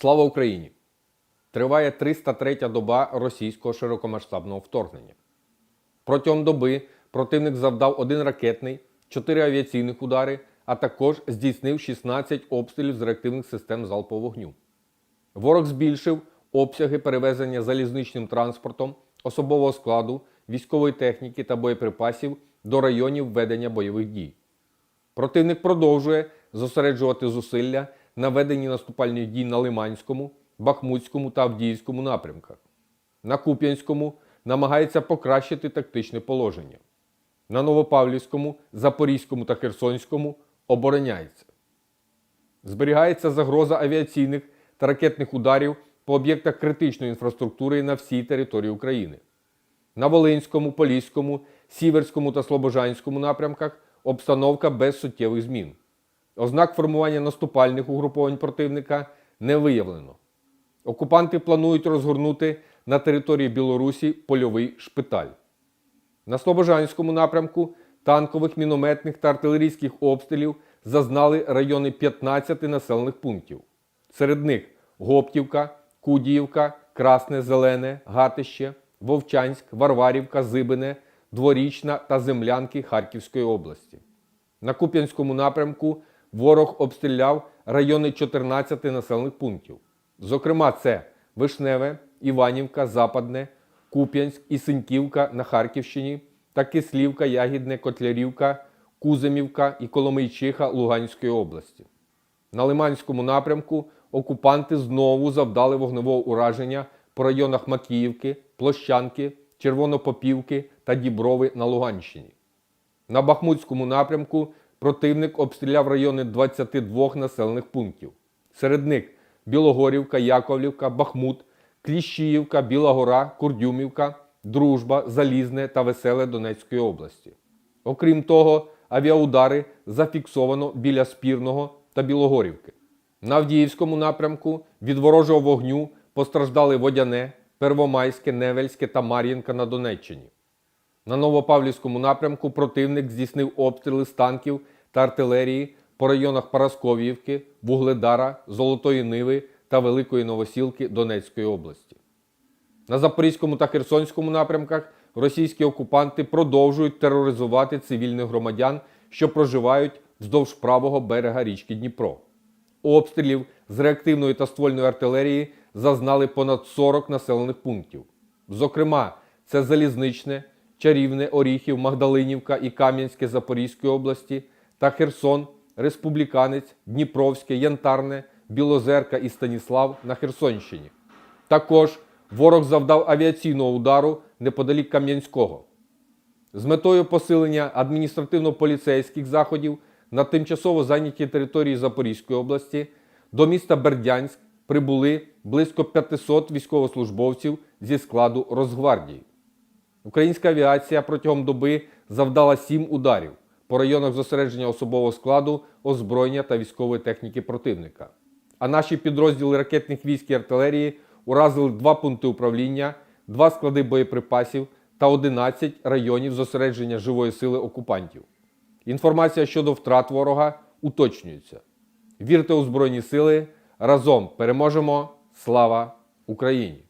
Слава Україні! Триває 303-я доба російського широкомасштабного вторгнення. Протягом доби противник завдав один ракетний, 4 авіаційних удари, а також здійснив 16 обстрілів з реактивних систем залпового вогню. Ворог збільшив обсяги перевезення залізничним транспортом, особового складу, військової техніки та боєприпасів до районів ведення бойових дій. Противник продовжує зосереджувати зусилля на веденні наступальних дій на Лиманському, Бахмутському та Авдіївському напрямках. На Куп'янському намагається покращити тактичне положення. На Новопавлівському, Запорізькому та Херсонському обороняється. Зберігається загроза авіаційних та ракетних ударів по об'єктах критичної інфраструктури на всій території України. На Волинському, Поліському, Сіверському та Слобожанському напрямках обстановка без суттєвих змін. Ознак формування наступальних угруповань противника не виявлено. Окупанти планують розгорнути на території Білорусі польовий шпиталь. На Слобожанському напрямку танкових, мінометних та артилерійських обстрілів зазнали райони 15 населених пунктів. Серед них Гоптівка, Кудіївка, Красне, Зелене, Гатище, Вовчанськ, Варварівка, Зибине, Дворічна та Землянки Харківської області. На Куп'янському напрямку ворог обстріляв райони 14 населених пунктів. Зокрема, це Вишневе, Іванівка, Западне, Куп'янськ і Синьківка на Харківщині та Кислівка, Ягідне, Котлярівка, Куземівка і Коломийчиха Луганської області. На Лиманському напрямку окупанти знову завдали вогневого ураження по районах Макіївки, Площанки, Червонопопівки та Діброви на Луганщині. На Бахмутському напрямку противник обстріляв райони 22 населених пунктів. Серед них Білогорівка, Яковлівка, Бахмут, Кліщіївка, Біла Гора, Курдюмівка, Дружба, Залізне та Веселе Донецької області. Окрім того, авіаудари зафіксовано біля Спірного та Білогорівки. На Авдіївському напрямку від ворожого вогню постраждали Водяне, Первомайське, Невельське та Мар'їнка на Донеччині. На Новопавлівському напрямку противник здійснив обстріли з танків та артилерії по районах Парасковіївки, Вугледара, Золотої Ниви та Великої Новосілки Донецької області. На Запорізькому та Херсонському напрямках російські окупанти продовжують тероризувати цивільних громадян, що проживають вздовж правого берега річки Дніпро. Обстрілів з реактивної та ствольної артилерії зазнали понад 40 населених пунктів. Зокрема, це Залізничне, Чарівне, Оріхів, Магдалинівка і Кам'янське Запорізької області та Херсон, Республіканець, Дніпровське, Янтарне, Білозерка і Станіслав на Херсонщині. Також ворог завдав авіаційного удару неподалік Кам'янського. З метою посилення адміністративно-поліцейських заходів на тимчасово зайнятій території Запорізької області до міста Бердянськ прибули близько 500 військовослужбовців зі складу Росгвардії. Українська авіація протягом доби завдала 7 ударів по районах зосередження особового складу, озброєння та військової техніки противника. А наші підрозділи ракетних військ і артилерії уразили два пункти управління, два склади боєприпасів та 11 районів зосередження живої сили окупантів. Інформація щодо втрат ворога уточнюється. Вірте у Збройні Сили. Разом переможемо! Слава Україні!